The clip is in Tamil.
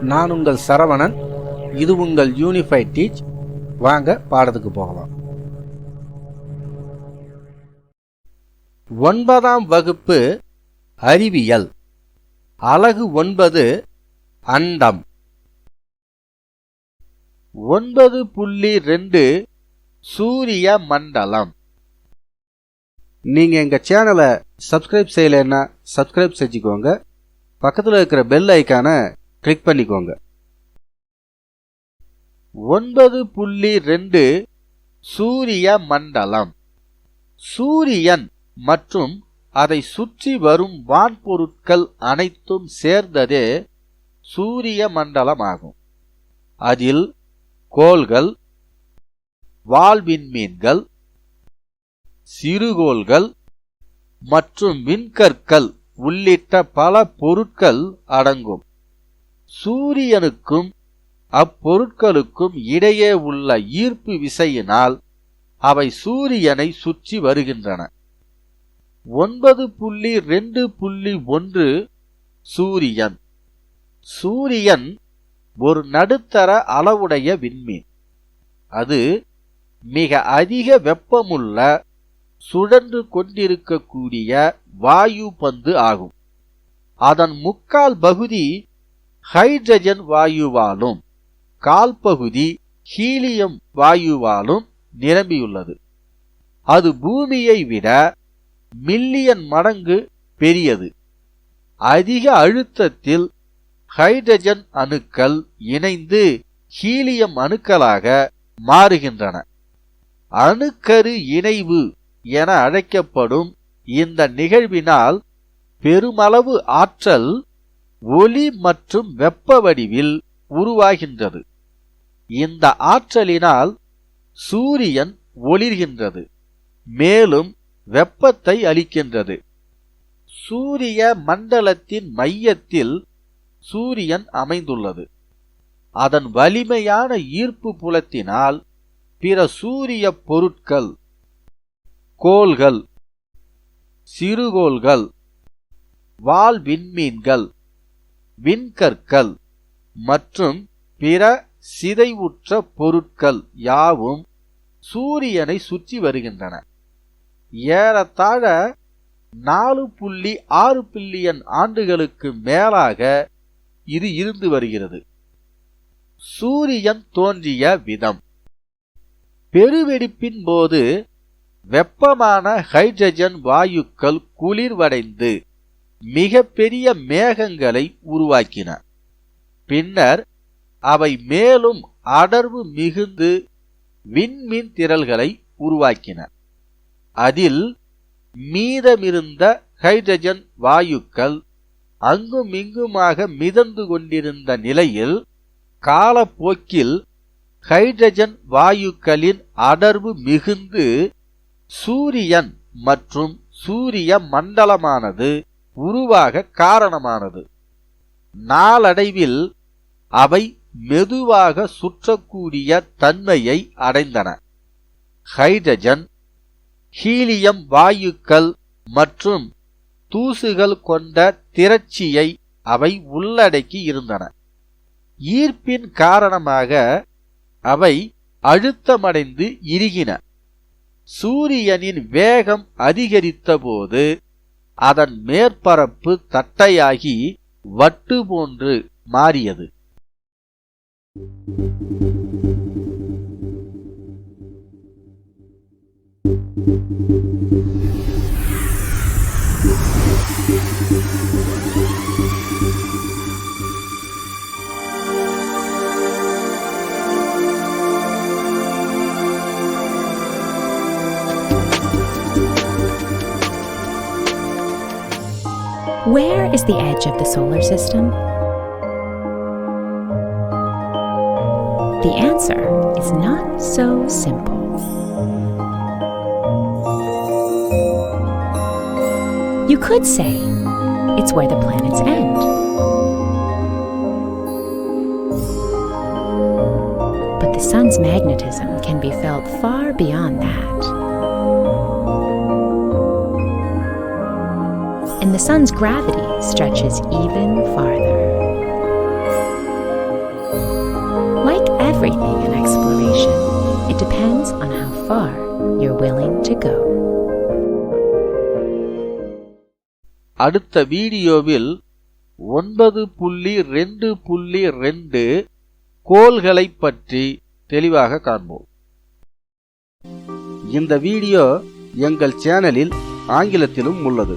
நான் உங்கள் சரவணன். இது உங்கள் யூனிஃபைட் டீச் வாங்க பாடத்துக்கு போகலாம். ஒன்பதாம் வகுப்பு அறிவியல். அலகு ஒன்பது அண்டம். ஒன்பது புள்ளி ரெண்டு சூரிய மண்டலம். நீங்கள் எங்கள் சேனலை சப்ஸ்கிரைப் செய்யலைன்னா சப்ஸ்கிரைப் செஞ்சுக்கோங்க. பக்கத்தில் இருக்கிற பெல் ஐக்கானை கிளிக் பண்ணிக்கோங்க. ஒன்பது புள்ளி ரெண்டு சூரிய மண்டலம். சூரியன் மற்றும் அதை சுற்றி வரும் வான்பொருட்கள் அனைத்தும் சேர்ந்ததே சூரிய மண்டலம் ஆகும். அதில் கோள்கள் வால்விண்மீன்கள் சிறுகோள்கள் மற்றும் விண்கற்கள் உள்ளிட்ட பல பொருட்கள் அடங்கும். சூரியனுக்கும் அப்பொருட்களுக்கும் இடையே உள்ள ஈர்ப்பு விசையினால் அவை சூரியனை சுற்றி வருகின்றன. ஒன்பது புள்ளி ரெண்டு புள்ளி ஒன்று சூரியன். சூரியன் ஒரு நடுத்தர அளவுடைய விண்மீன். அது மிக அதிக வெப்பமுள்ள சுழன்று கொண்டிருக்கக்கூடிய வாயு பந்து ஆகும். அதன் முக்கால் பகுதி ஹைட்ரஜன் வாயுவாலும் கால் பகுதி ஹீலியம் வாயுவாலும் நிரம்பியுள்ளது. அது பூமியை விட மில்லியன் மடங்கு பெரியது. அதிக அழுத்தத்தில் ஹைட்ரஜன் அணுக்கள் இணைந்து ஹீலியம் அணுக்களாக மாறுகின்றன. அணுக்கரு இணைவு என அழைக்கப்படும் இந்த நிகழ்வினால் பெருமளவு ஆற்றல் ஒளி மற்றும் வெப்ப வடிவில் உருவாகின்றது. இந்த ஆற்றலினால் சூரியன் ஒளிர்கின்றது மேலும் வெப்பத்தை அளிக்கின்றது. சூரிய மண்டலத்தின் மையத்தில் சூரியன் அமைந்துள்ளது. அதன் வலிமையான ஈர்ப்பு புலத்தினால் பிற சூரிய பொருட்கள் கோள்கள் சிறுகோள்கள் வால் விண்மீன்கள் விண்கற்கள் மற்றும் பிற சிதைவுற்ற பொருட்கள் யாவும் சூரியனை சுற்றி வருகின்றன. ஏறத்தாழ நாலு புள்ளி ஆறு பில்லியன் ஆண்டுகளுக்கு மேலாக இது இருந்து வருகிறது. சூரியன் தோன்றிய விதம். பெருவெடிப்பின் போது வெப்பமான ஹைட்ரஜன் வாயுக்கள் குளிர்வடைந்து மிக பெரிய மேகங்களை உருவாக்கின. பின்னர் அவை மேலும் அடர்வு மிகுந்து விண்மீன் திரள்களை உருவாக்கின. அதில் மீதமிருந்த ஹைட்ரஜன் வாயுக்கள் அங்குமிங்குமாக மிதந்து கொண்டிருந்த நிலையில் காலப்போக்கில் ஹைட்ரஜன் வாயுக்களின் அடர்வு மிகுந்து சூரியன் மற்றும் சூரிய மண்டலமானது உருவாக காரணமானது. நாளடைவில் அவை மெதுவாக சுற்றக்கூடிய தன்மையை அடைந்தன. ஹைட்ரஜன் ஹீலியம் வாயுக்கள் மற்றும் தூசுகள் கொண்ட திரட்சியை அவை உள்ளடக்கி இருந்தன. ஈர்ப்பின் காரணமாக அவை அழுத்தமடைந்து இறுகின சூரியனின் வேகம் அதிகரித்தபோது அதன் மேற்பரப்பு தட்டையாகி வட்டு போன்று மாறியது. Where is the edge of the solar system? The answer is not so simple. You could say it's where the planets end. But the sun's magnetism can be felt far beyond that. and the sun's gravity stretches even farther. Like everything in exploration, it depends on how far you're willing to go. அடுத்த வீடியோவில் ஒன்பது புள்ளி ரெண்டு புள்ளி ரெண்டு கோள்களை பற்றி தெளிவாக காண்போம் இந்த வீடியோ எங்கள் சேனலில் ஆங்கிலத்திலும் உள்ளது